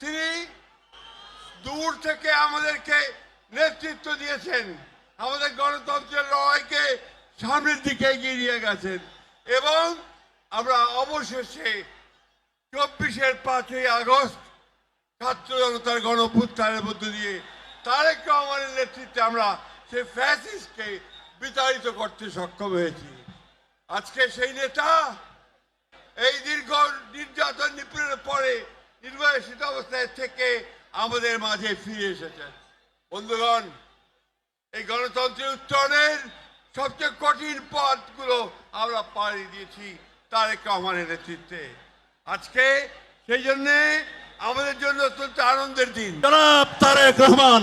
তিনি দূর থেকে আমাদেরকে নেতৃত্ব দিয়েছেন। আমাদের গণতন্ত্রের লড়াইকে সামনের দিকে এগিয়ে নিয়ে গেছেন। এবং আমরা অবশেষে চব্বিশের পাঁচই আগস্ট ছাত্র জনতার গণপুত্থানের মধ্য দিয়ে তারেক রহমানের নেতৃত্বে আমরা সেই ফ্যাসিস্টকে বিতাড়িত করতে সক্ষম হয়েছি। আজকে সেই নেতা এই দীর্ঘ নির্যাতন নিপীড়নের পরে নির্বাসিত অবস্থায় থেকে আমাদের মাঝে ফিরে এসেছে। বন্ধুগণ, এই গণতন্ত্রের উত্তরণের সবচেয়ে কঠিন পথগুলো আমরা পাড়ি দিয়েছি তারেক রহমানের নেতৃত্বে। আজকে সেই জন্যে আমাদের জন্য অত্যন্ত আনন্দের দিন। তারেক রহমান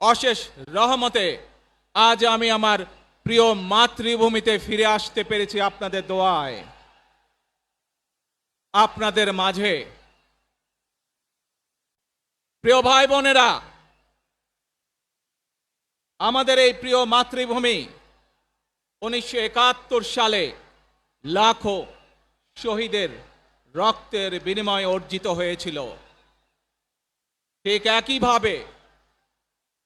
অশেষ রহমতে আজ আমি আমার প্রিয় মাতৃভূমিতে ফিরে আসতে পেরেছি আপনাদের দোয়ায়। আপনাদের মাঝে প্রিয় ভাই বোনেরা, আমাদের এই প্রিয় মাতৃভূমি উনিশশো একাত্তর সালে লাখো শহীদের রক্তের বিনিময়ে অর্জিত হয়েছিল। ঠিক একইভাবে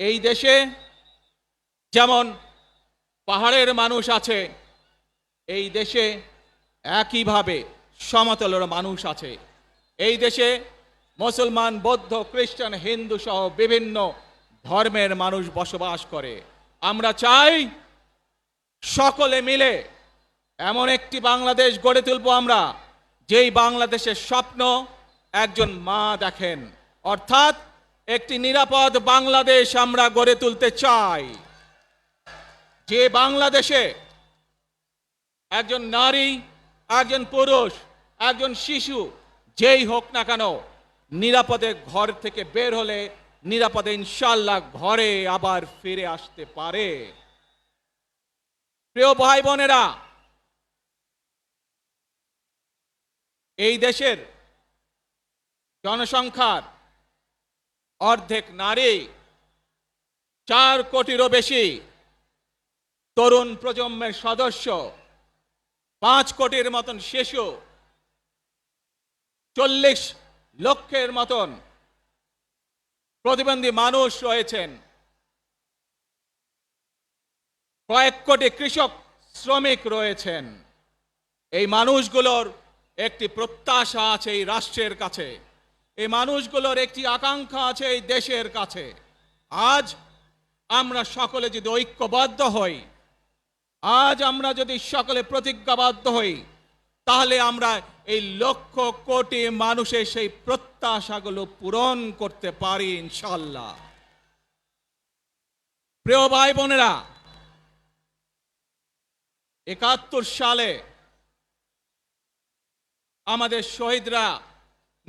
এই দেশে যেমন পাহাড়ের মানুষ আছে, এই দেশে একইভাবে সমতলের মানুষ আছে। এই দেশে মুসলমান, বৌদ্ধ, খ্রিস্টান, হিন্দু সহ বিভিন্ন ধর্মের মানুষ বসবাস করে। আমরা চাই সকলে মিলে এমন একটি বাংলাদেশ গড়ে তুলব আমরা, যেই বাংলাদেশের স্বপ্ন একজন মা দেখেন। অর্থাৎ একটি নিরাপদ বাংলাদেশ আমরা গড়ে তুলতে চাই। যে বাংলাদেশে একজন নারী, একজন পুরুষ, একজন শিশু, যেই হোক না কেন, নিরাপদে ঘর থেকে বের হলে নিরাপদে ইনশাল্লাহ ঘরে আবার ফিরে আসতে পারে। প্রিয় ভাই বোনেরা এই দেশের জনসংখ্যার অর্ধেক নারী, চার কোটিরও বেশি তরুণ প্রজন্মের সদস্য, পাঁচ কোটির মতন শিশু, চল্লিশ লক্ষের মতন প্রতিবন্ধী মানুষ রয়েছেন। কয়েক কোটি কৃষক, শ্রমিক রয়েছেন। এই মানুষগুলোর একটি প্রত্যাশা আছে এই রাষ্ট্রের কাছে। এই মানুষগুলোর একটি আকাঙ্ক্ষা আছে এই দেশের কাছে। আজ আমরা সকলে যদি ঐক্যবদ্ধ হই, আজ আমরা যদি সকলে প্রতিজ্ঞাবদ্ধ হই, তাহলে আমরা এই লক্ষ কোটি মানুষের সেই প্রত্যাশাগুলো পূরণ করতে পারি ইনশাল্লাহ প্রিয় ভাই বোনেরা একাত্তর সালে আমাদের শহীদরা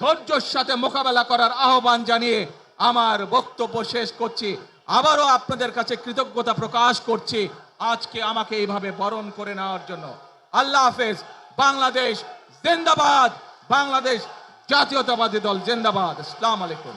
ধৈর্যের সাথে মোকাবেলা করার আহ্বান জানিয়ে আমার বক্তব্য শেষ করছি। আবারও আপনাদের কাছে কৃতজ্ঞতা প্রকাশ করছি আজকে আমাকে এইভাবে বরণ করে নেওয়ার জন্য। আল্লাহ হাফেজ। বাংলাদেশ জিন্দাবাদ। বাংলাদেশ জাতীয়তাবাদী দল জিন্দাবাদ। আসসালামু আলাইকুম।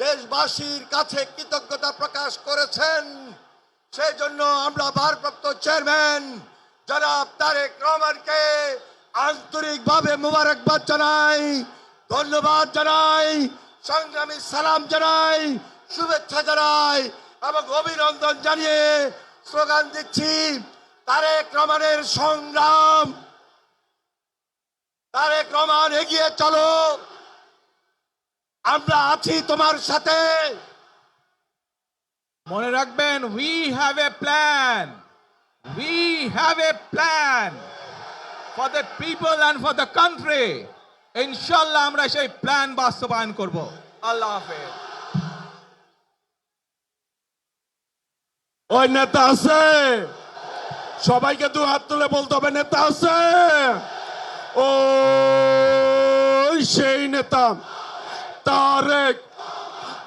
দেশবাসীর কাছে কৃতজ্ঞতা প্রকাশ করেছেন। সেই জন্য আমরা ভারপ্রাপ্ত চেয়ারম্যান জনাব তারেক রহমানকে আন্তরিকভাবে মুবারকবাদ জানাই, ধন্যবাদ জানাই, সংগ্রামী সালাম জানাই, শুভেচ্ছা জানাই এবং অভিনন্দন জানিয়ে স্লোগান দিচ্ছি, তারেক রহমানের সংগ্রাম। তারেক রহমান এগিয়ে চলো। আমরা আছি তোমার সাথে। মনে রাখবেন we have a plan we have a plan for the people and for the country ইনশাল্লাহ আমরা সেই প্ল্যান বাস্তবায়ন করব। আল্লাহ হাফেজ। ওই নেতা আছে? সবাইকে দু হাত তুলে বলতে হবে নেতা আছে? ও সেই নেতা। তারেক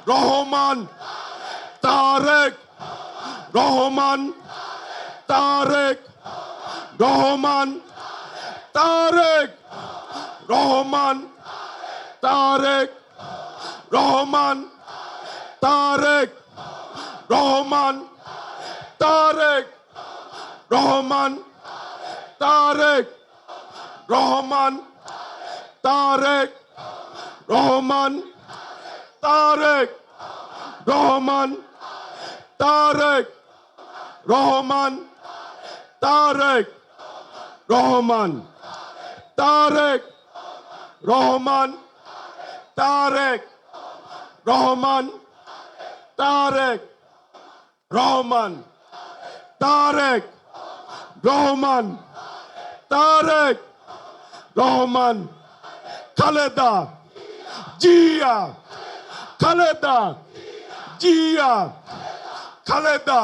রহমান তারেক রহমান তারেক রহমান তারেক রহমান তারেক রহমান তারেক রহমান তারেক রহমান তারেক রহমান, তারেক রহমান, তারেক রহমান তারেক রহমান তারেক রহমান তারেক রহমান তারেক রহমান তারেক রহমান তারেক রহমান তারেক, রহমান, খালেদা জিয়া, খালেদা জিয়া খালেদা,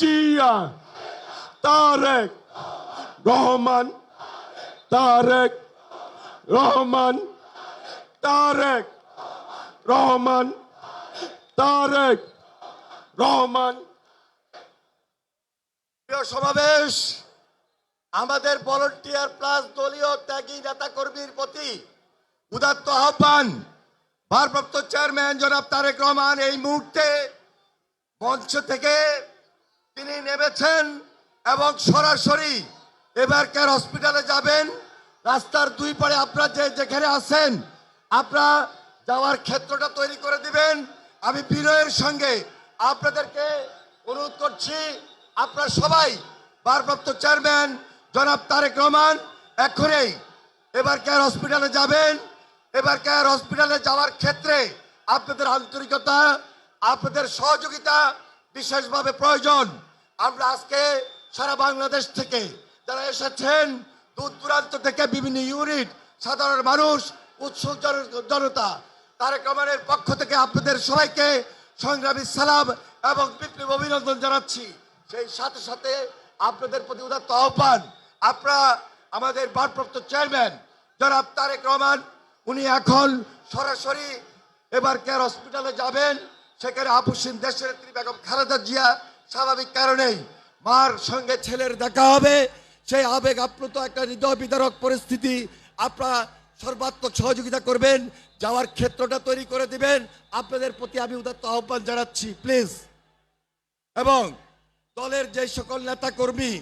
জিয়া, তারেক রহমান তারেক রহমান তারেক রহমান তারেক রহমান। প্রিয় সমাবেশ, আমাদের ভলেন্টিয়ার প্লাস দলীয় ত্যাগী নেতা কর্মীর প্রতি উদাত্ত আহ্বান। ভারপ্রাপ্ত চেয়ারম্যান জনাব তারেক রহমান এই মুহূর্তে মঞ্চ থেকে তিনি নেমেছেন এবং সরাসরি এবার কেয়ার হসপিটালে যাবেন। রাস্তার দুই পারে আপনারা যে যেখানে আছেন, আপনারা যাওয়ার ক্ষেত্রটা তৈরি করে দিবেন। আমি বিনয়ের সঙ্গে আপনাদেরকে অনুরোধ করছি, আপনারা সবাই ভারপ্রাপ্ত চেয়ারম্যান জনাব তারেক রহমান এখনই এবার কেয়ার হসপিটালে যাবেন। এবার কেয়ার হসপিটালে যাওয়ার ক্ষেত্রে আপনাদের আন্তরিকতা, আপনাদের সহযোগিতা বিশেষভাবে প্রয়োজন। আমরা আজকে সারা বাংলাদেশ থেকে যারা এসেছেন, দূর দূরান্ত থেকে বিভিন্ন ইউনিট, সাধারণ মানুষ, উৎসুক জন- জনতা, তারেক রহমানের পক্ষ থেকে আপনাদের সবাইকে সংগ্রামী সালাম এবং বিপ্লব অভিনন্দন জানাচ্ছি। সেই সাথে সাথে আপনাদের প্রতি উদাত্ত আহ্বান। আপনারা আমাদের ভারপ্রাপ্ত চেয়ারম্যান জনাব তারেক রহমান উনি এখন সরাসরি এবার কেয়ার হসপিটালে যাবেন। সেখানে আপুসিন দেশের বেগম খালেদা জিয়া, স্বাভাবিক কারণেই মার সঙ্গে ছেলের দেখা হবে। সেই আবেগ আপ্লুত একটা হৃদয় বিদারক পরিস্থিতি আপনারা সর্বাত্মক সহযোগিতা করবেন, যাওয়ার ক্ষেত্রটা তৈরি করে দিবেন। আপনাদের প্রতি আমি উদাত্ত আহ্বান জানাচ্ছি, প্লিজ। এবং দলের যে সকল নেতা কর্মী